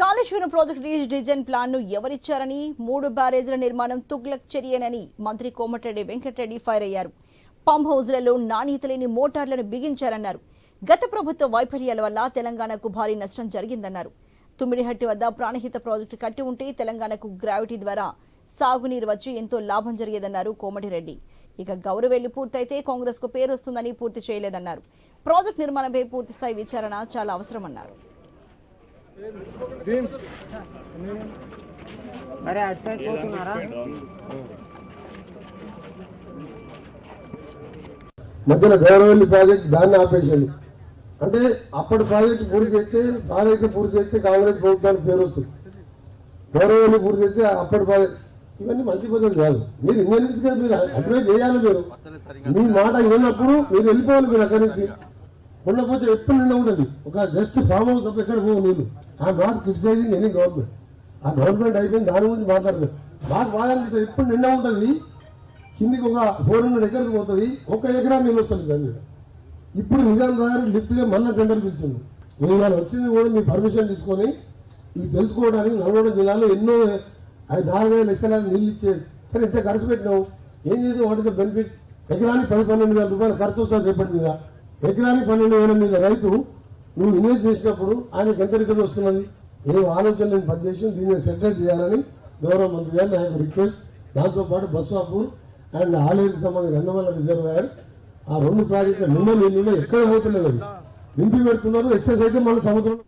Kaleshwaram project రీజ్ design ప్లాన్ను ఎవరిచ్చారని మూడు బ్యారేజ్ల నిర్మాణం తుగ్లక్ చర్యనని మంత్రి కోమటిరెడ్డి వెంకటరెడ్డి ఫైర్ అయ్యారు. పంప్ హౌజ్లలో నాణ్యత లేని మోటార్లను బిగించారన్నారు. గత ప్రభుత్వ వైఫల్యాల వల్ల తెలంగాణకు భారీ నష్టం జరిగిందన్నారు. తుమ్మిడిహట్టి వద్ద ప్రాణహిత ప్రాజెక్టు కట్టి ఉంటే తెలంగాణకు గ్రావిటీ ద్వారా సాగునీరు వచ్చి ఎంతో లాభం జరిగేదన్నారు కోమటిరెడ్డి. ఇక గౌరవేళ్ళు పూర్తయితే కాంగ్రెస్కు పేరు వస్తుందని పూర్తి చేయలేదన్నారు. ప్రాజెక్టు నిర్మాణంపై పూర్తిస్థాయి విచారణ చాలా అవసరమన్నారు. అరే అటు సైడ్ పోతున్నారా? మధ్యలో గౌరవల్లి ప్రాజెక్ట్ దాన్ని ఆపేసాడు అంటే అప్పటి ప్రాజెక్ట్ పూర్తి చేస్తే ప్రాజెక్ట్ పూర్తి చేస్తే కాంగ్రెస్ ప్రభుత్వానికి పేరు వస్తుంది. గౌరవల్లి పూర్తి చేస్తే అప్పటి ప్రాజెక్ట్ ఇవన్నీ మంచి పద్ధతి కాదు. మీరు ఇంజనీర్స్గా మీరు అడ్వైజ్ చేయాలి మీరు. మీ మాట విన్నప్పుడు మీరు వెళ్ళిపోవాలి మీరు అక్కడి నుంచి. ఉండకపోతే ఎప్పుడు నిండా ఉండదు. ఒక జస్ట్ ఫామ్ హౌస్ తప్ప ఎక్కడ పోవు నేను ఆ నాట్ క్రిటిసైజింగ్ ఎనీ గవర్నమెంట్. ఆ గవర్నమెంట్ అయిపోయింది దాని గురించి మాట్లాడదు. మాకు బాధ అనిపిస్తుంది ఎప్పుడు నిండా ఉంటుంది కిందికి ఒక ఫోర్ హండ్రెడ్ ఎకర్కి పోతుంది ఒక ఎకరా నీళ్ళు వస్తుంది దాని మీద. ఇప్పుడు నిజాం గారు లిఫ్ట్గా మన్న టెండర్ పిలుస్తుంది. నేను ఇవాళ వచ్చింది కూడా మీ పర్మిషన్ తీసుకొని ఇది తెలుసుకోవడానికి నల్గొండ జిల్లాలో ఎన్నో ఐదు నాలుగైదు లక్షల నీళ్ళు ఇచ్చే సరే ఇంత ఖర్చు పెట్టినావు. ఏం చేసి వాటి బెనిఫిట్? ఎకరానికి పది పన్నెండు వేల రూపాయలు ఖర్చు వస్తుంది రేపటి మీద. ఎకరానికి పన్నెండు వేల మీద రైతు నువ్వు ఇన్వెస్ట్ చేసినప్పుడు ఆయనకి ఎంత రిటర్న్ వస్తున్నది? ఏ ఆలోచన నేను పనిచేసి దీన్ని సెటిల్ చేయాలని గౌరవ మంత్రి గారిని నా యొక్క రిక్వెస్ట్. దాంతోపాటు బస్వాపూర్ అండ్ ఆలయానికి సంబంధించిన గంధమల్ల రిజర్వాయర్. ఆ రెండు ప్రాజెక్టుల నిన్న నీళ్ళు ఎక్కడ పోతలేదు నింపి పెడుతున్నారు ఎక్సైజ్ అయితే మళ్ళీ సంవత్సరం